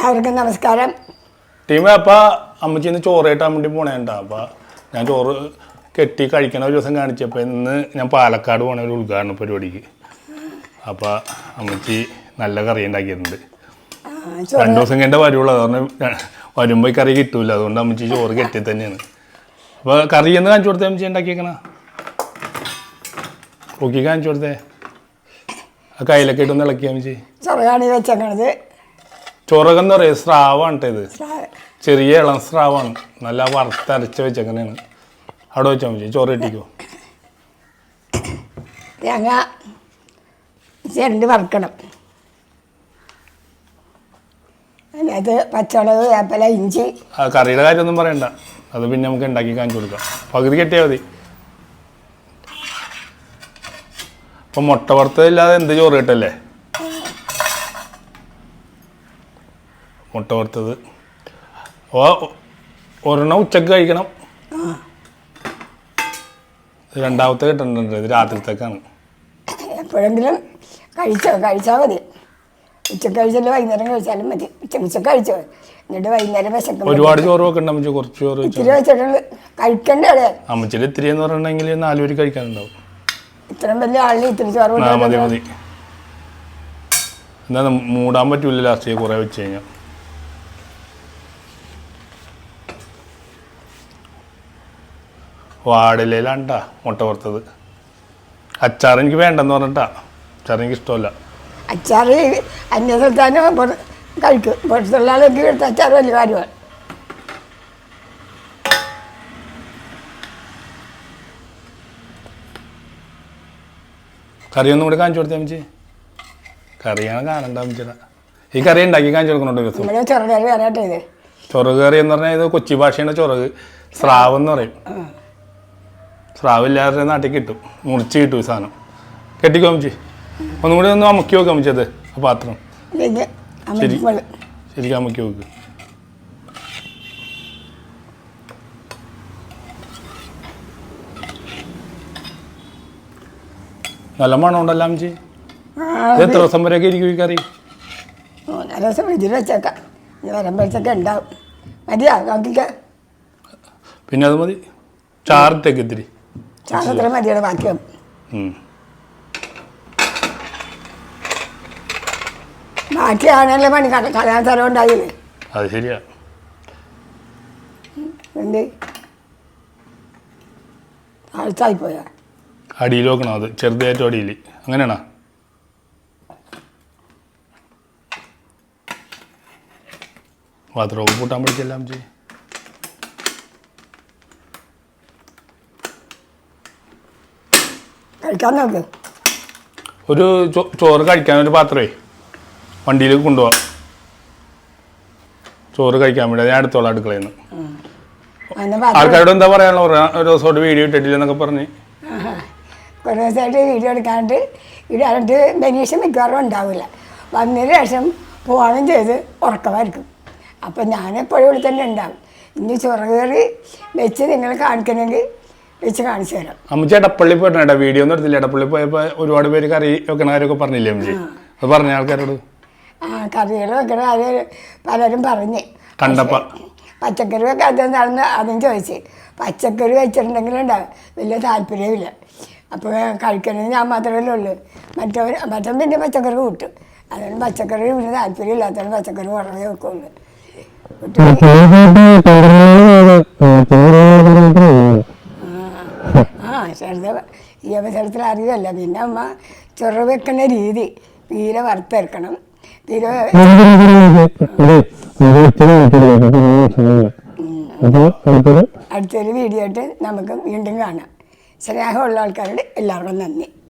എല്ലാവർക്കും നമസ്കാരം. ടീമേ അപ്പ അമ്മച്ചിന്ന് ചോറ് കിട്ടാൻ വേണ്ടി പോണേണ്ട. അപ്പൊ ഞാൻ ചോറ് കെട്ടി കഴിക്കണ ഒരു ദിവസം കാണിച്ചപ്പോ ഇന്ന് ഞാൻ പാലക്കാട് പോണ ഒരു ഉദ്ഘാടന പരിപാടിക്ക്. അപ്പൊ അമ്മച്ചി നല്ല കറി ഉണ്ടാക്കിയിട്ടുണ്ട്. രണ്ടു ദിവസം കഴിഞ്ഞ വരുള്ളൂ അതുകൊണ്ട് വരുമ്പോ കറി കിട്ടൂല അതുകൊണ്ട് അമ്മച്ചി ചോറ് കെട്ടി തന്നെയാണ്. അപ്പൊ കറി എന്ന് കാണിച്ചു കൊടുത്തേ അമ്മച്ചി ഉണ്ടാക്കിയേക്കണ? നോക്കി കാണിച്ചു കൊടുത്തേ. ആ കയ്യിലൊക്കെ ഇട്ടൊന്ന് ഇളക്കിയാ അമ്മച്ചി. ചെറുകാണി വെച്ചേക്കണത്. എന്താ പറയുക സ്രാവാണ് ഇത്. ചെറിയ ഇളം സ്രാവാണ്. നല്ല വറുത്തരച്ച് വെച്ചങ്ങനെയാണ് അവിടെ വെച്ചാൽ മതി ചോറ് കിട്ടിക്കോ. തേങ്ങ ചിരണ്ടി വറുക്കണം. അത് പച്ചമുളക് വേപ്പല ഇഞ്ചി. ആ കറിയുടെ കാര്യമൊന്നും പറയണ്ട. അത് പിന്നെ നമുക്ക് ഉണ്ടാക്കി കാണിച്ചു കൊടുക്കാം. പകുതി കെട്ടിയാൽ മതി. അപ്പം മുട്ട വറുത്തതില്ലാതെ എന്ത് ചോറ് കിട്ടല്ലേ? മുട്ട വറുത്തത്. ഒരെണ്ണം ഉച്ചയ്ക്ക് കഴിക്കണം. രണ്ടാമത്തെ കിട്ടുന്നുണ്ട് ഇത് രാത്രിത്തേക്കാണ്. എപ്പോഴെങ്കിലും കഴിച്ചോ കഴിച്ചാൽ മതി. ഉച്ചയ്ക്ക് കഴിച്ചാലും വൈകുന്നേരം കഴിച്ചാലും മതി. ഉച്ച ഉച്ചയ്ക്ക് കഴിച്ചോ. എന്നിട്ട് വൈകുന്നേരം വിശക്കും ഒരുപാട് ചോറ് വെക്കണ്ട അമ്മച്ചി കുറച്ച് ചോറ് ഇത്തിരി വെച്ചിട്ടുള്ളു കഴിക്കണ്ടേ അമ്മച്ചിയുടെ ഇത്തിരി എന്ന് പറഞ്ഞിട്ടുണ്ടെങ്കിൽ നാല് പേര് കഴിക്കാനുണ്ടാവും. ഇത്രയും വലിയ ആളിന് ഇത്തിരി ചോറ് മതി മതി. എന്താ മൂടാൻ പറ്റൂല ലാസ്റ്റ് കുറേ വെച്ച് കഴിഞ്ഞാൽ വാടിലയിലാണ്ടാ മുട്ട വറുത്തത്. അച്ചാർ എനിക്ക് വേണ്ടെന്ന് പറഞ്ഞിട്ടാ. അച്ചാർ എനിക്ക് ഇഷ്ടമല്ല. അച്ചാർ അന്യ സംസ്ഥാനം പുറ- കഴിക്കും. പുറത്തുള്ള ആളൊക്കെ എടുത്ത അച്ചാർ വലിയ കാര്യമാണ്. കറിയൊന്നും കൂടി കാണിച്ചു കൊടുത്തേ അമ്മച്ചി? കറിയാണ് കാണണ്ട അമ്മച്ചിട ഈ കറി ഉണ്ടാക്കി കാണിച്ചു കൊടുക്കണുണ്ടോ ദിവസം? ചൊറുകറി എന്ന് പറഞ്ഞാൽ ഇത് കൊച്ചി ഭാഷയുടെ ചൊറക്. സ്രാവ് എന്ന് പറയും സ്രാവ് എല്ലാവരുടെയും നാട്ടിൽ കിട്ടും. മുറിച്ച് കിട്ടും ഈ സാധനം. കെട്ടിക്കോ അമ്മച്ചി. ഒന്നും കൂടി ഒന്ന് അമുക്കി നോക്കാം അമ്മച്ചി അത് ആ പാത്രം. ശരി. ശരിക്കും അമുക്കി നോക്ക് നല്ല മണം ഉണ്ടല്ലോ അമ്മച്ചി. എത്ര ദിവസം വരെയൊക്കെ ഇരിക്കും ഈ കറി? മൂന്നാൽ ദിവസം ഫ്രിഡ്ജിൽ വെച്ചേക്കാം. വരുമ്പോഴത്തേക്ക് ഉണ്ടാവും. മതിയാ? നോക്കിക്ക പിന്നെ അത് മതി. ചാറിട്ടേക്ക് ഇത്തിരി. ചാറത്ര മതിയുടെ ബാക്കി. ബാക്കിയാണല്ലേ പണി കള- കളയാൻ സ്ഥലം ഉണ്ടായില്ലേ? അത് ശരിയാ. എന്ത്? താഴ്ത്തായി പോയാ. അടിയിൽ വെക്കണം അത്? ചെറുതായിട്ട് അടിയിൽ. അങ്ങനെയാണോ? പാത്രമൊക്കെ കൂട്ടാൻ പഠിച്ചെല്ലാം ചെയ്യും കഴിക്കാൻ നോക്ക് ഒരു ചോറ് കഴിക്കാൻ ഒരു പാത്രമേ വണ്ടിയിൽ കൊണ്ടുപോവാം. ചോറ് കഴിക്കാൻ വേണ്ടി. ഞാൻ അടുത്തോളം അടുക്കളയിൽ നിന്ന് ആൾക്കാരോട് എന്താ പറയാനുള്ള ഒരു ദിവസമായിട്ട് വീഡിയോ ഇട്ടിട്ടില്ല എന്നൊക്കെ പറഞ്ഞ്. കുറേ ദിവസമായിട്ട് വീഡിയോ എടുക്കാണ്ട് ഇടാണ്ട് ബനീഷ് മിക്കവാറും ഉണ്ടാവില്ല. വന്നതിന് ശേഷം പോവാനും ചെയ്ത് ഉറക്കമായിരിക്കും. അപ്പം ഞാനെപ്പോഴും ഇവിടെ തന്നെ ഉണ്ടാവും. ഇനി ചുറകേറി വെച്ച് നിങ്ങൾ കാണിക്കണമെങ്കിൽ വെച്ച് കാണിച്ചു തരാം. അമ്മച്ചി എടപ്പള്ളി പോയിട്ടാ വീഡിയോ ഒന്നും എടുത്തില്ല. എടപ്പള്ളി പോയപ്പോൾ ഒരുപാട് പേര് കറി വെക്കണ കാര്യമൊക്കെ പറഞ്ഞില്ലേ അമ്മച്ചി? അത് പറഞ്ഞ ആൾക്കാരോട്? ആ കറികൾ വെക്കണ കാര്യം പലരും പറഞ്ഞ്. കണ്ടപ്പ. പച്ചക്കറി വെക്കാത്തതാണെന്ന് അതും ചോദിച്ച്. പച്ചക്കറി വെച്ചിട്ടുണ്ടെങ്കിലുണ്ടാവും വലിയ താല്പര്യമില്ല. അപ്പോൾ കഴിക്കണത് ഞാൻ മാത്രമല്ലേ ഉള്ളൂ. മറ്റവർ മറ്റവൻ പിന്നെ പച്ചക്കറി കൂട്ടും. അതുകൊണ്ട് പച്ചക്കറി പിന്നെ താല്പര്യമില്ലാത്തവന് പച്ചക്കറി കുറവേ വെക്കുള്ളൂ. ചെറുത് ഈ അവസരത്തിൽ അറിയുമല്ല പിന്നെ അമ്മ ചൊറ വെക്കുന്ന രീതി തീര വറുത്തെടുക്കണം തീര അടുത്തൊരു വീഡിയോ ആയിട്ട് നമുക്ക് വീണ്ടും കാണാം സ്നേഹമുള്ള ആൾക്കാരോട് എല്ലാവർക്കും നന്ദി